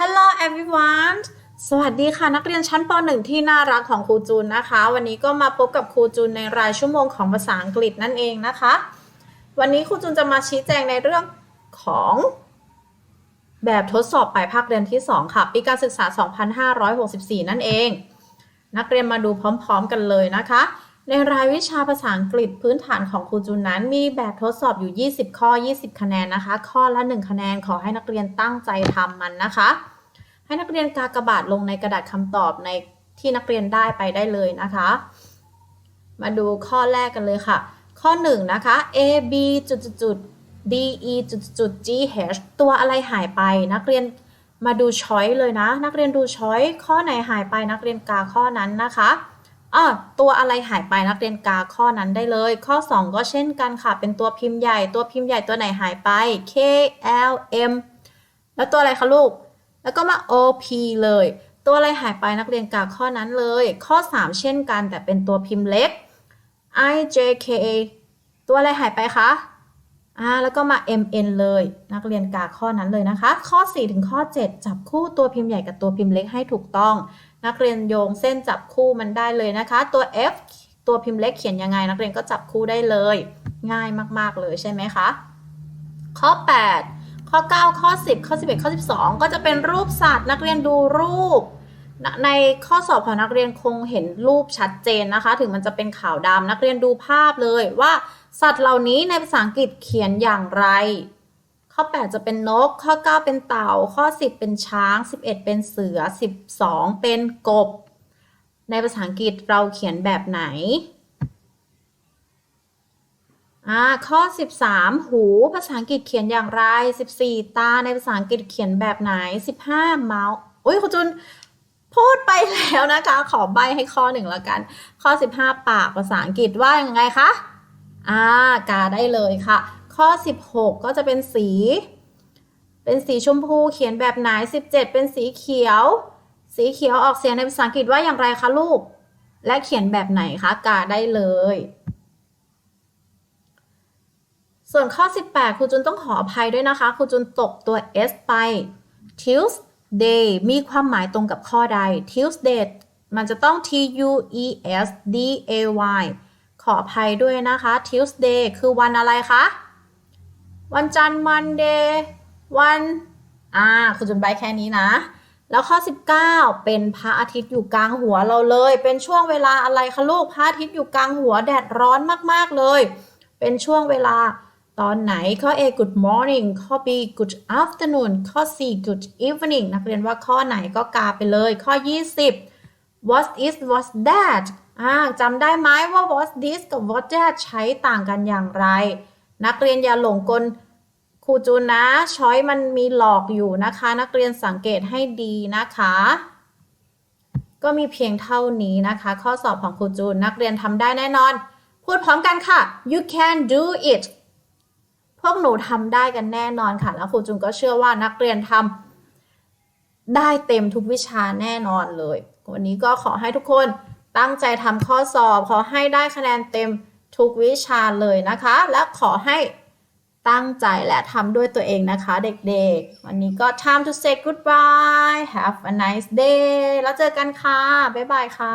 Hello everyone สวัสดีค่ะนักเรียนชั้นป .1 ที่น่ารักของครูจูนนะคะ วันนี้ก็มาพบกับครูจูนในรายชั่วโมงของภาษาอังกฤษนั่นเองนะคะ วันนี้ครูจูนจะมาชี้แจงในเรื่องของแบบทดสอบปลายภาคเรียนที่ 2 ค่ะ ปีการศึกษา 2564 นั่นเอง นักเรียนมาดูพร้อม ๆ กันเลยนะคะ ในรายวิชาภาษาอังกฤษพื้นฐานของครูจูนนั้น มีแบบทดสอบอยู่ 20 ข้อ 20 คะแนนนะคะ ข้อละ 1 คะแนนขอให้นักเรียนตั้งใจทำมันนะคะ ให้นักเรียนกากบาทลงในกระดาษคำตอบในที่นักเรียนได้ไปได้เลยนะคะ มาดูข้อแรกกันเลยค่ะ ข้อ 1 นะคะ a b จุดจุด d e จุดจุด g h ตัวอะไรหายไปนักเรียนมาดูช้อยเลยนะ นักเรียนดูช้อยข้อไหนหายไปนักเรียนกาข้อนั้นนะคะ อ่าตัวอะไรหายไปนักเรียนกาข้อนั้นได้เลย ข้อ 2 ก็เช่นกันค่ะ เป็นตัวพิมพ์ใหญ่ ตัวพิมพ์ใหญ่ตัวไหนหายไป k l m แล้วตัวอะไรคะลูก แล้วก็มา OP เลย ตัวอะไรหายไปนักเรียนกาข้อนั้นเลย ข้อ 3 เช่นกัน แต่เป็นตัวพิมพ์เล็ก IJKA ตัวอะไรหายไปคะอ่าแล้วก็มา MN เลย นักเรียนกาข้อนั้นเลยนะคะ ข้อ 4 ถึงข้อ 7 จับคู่ตัวพิมพ์ใหญ่กับตัวพิมพ์เล็กให้ถูกต้อง นักเรียนโยงเส้นจับคู่มันได้เลยนะคะ ตัว F ตัวพิมพ์เล็กเขียนยังไง นักเรียนก็จับคู่ได้เลย ง่ายมาก ๆ เลยใช่ไหมคะ ข้อ 8 ข้อ 9 ข้อ 10 ข้อ 11 ข้อ 12 ก็จะเป็นรูปสัตว์นักเรียนดูรูป ในข้อสอบของนักเรียนคงเห็นรูปชัดเจนนะคะ ถึงมันจะเป็นขาวดำนักเรียนดูภาพเลยว่าสัตว์เหล่านี้ในภาษาอังกฤษเขียนอย่างไร ข้อ 8 จะเป็นนก ข้อ 9 เป็นเต่า ข้อ 10 เป็นช้าง 11 เป็นเสือ 12 เป็นกบ ในภาษาอังกฤษเราเขียนแบบไหน อ่า ข้อ 13 หู ภาษาอังกฤษเขียนอย่างไร 14 ตา ในภาษาอังกฤษเขียนแบบไหน 15 เมาส์อุ้ยคุณจุนพูดไปแล้วนะคะ ขอใบให้ข้อหนึ่งแล้วกัน ข้อ 15 ปากภาษาอังกฤษว่ายังไงคะ อ่ากาได้เลยค่ะ ข้อ 16 ก็จะเป็นสี เป็นสีชมพูเขียนแบบไหน 17 เป็นสีเขียว สีเขียวออกเสียงในภาษาอังกฤษว่าอย่างไรคะลูก และเขียนแบบไหนคะกาได้เลย ส่วนข้อ 18 ครูจุนต้องขออภัยด้วยนะคะ ครูจุนตกตัว s ไป Tuesday มีความหมายตรงกับข้อใด Tuesday มันจะต้อง T U E S D A Y ขออภัยด้วยนะคะ Tuesday คือวันอะไรคะ วันจันทร์ Monday วันอ่าคุณจุนใบแค่นี้นะ แล้วข้อ 19 เป็นพระอาทิตย์อยู่กลางหัวเราเลย เป็นช่วงเวลาอะไรคะลูกพระอาทิตย์อยู่กลางหัวแดดร้อนมากๆเลย เป็นช่วงเวลาตอนไหนข้อ A good morning ข้อ B good afternoon ข้อ C good evening นักเรียนว่าข้อไหนก็กาไปเลย ข้อ 20 what is what that อ่าจำได้ไหมว่า what this กับ what that ใช้ต่างกันอย่างไร นักเรียนอย่าหลงกลครูจูนนะ ช้อยมันมีหลอกอยู่นะคะ นักเรียนสังเกตให้ดีนะคะ ก็มีเพียงเท่านี้นะคะ ข้อสอบของครูจูน นักเรียนทำได้แน่นอน พูดพร้อมกันค่ะ you can do it พวกหนูทำได้กันแน่นอนค่ะ แล้วครูจุนก็เชื่อว่านักเรียนทำได้เต็มทุกวิชาแน่นอนเลย วันนี้ก็ขอให้ทุกคนตั้งใจทำข้อสอบ ขอให้ได้คะแนนเต็ม ทุกวิชาเลยนะคะ และขอให้ตั้งใจและทำด้วยตัวเองนะคะเด็กๆ วันนี้ก็ time to say goodbye have a nice day แล้วเจอกันค่ะ บ๊ายบายค่ะ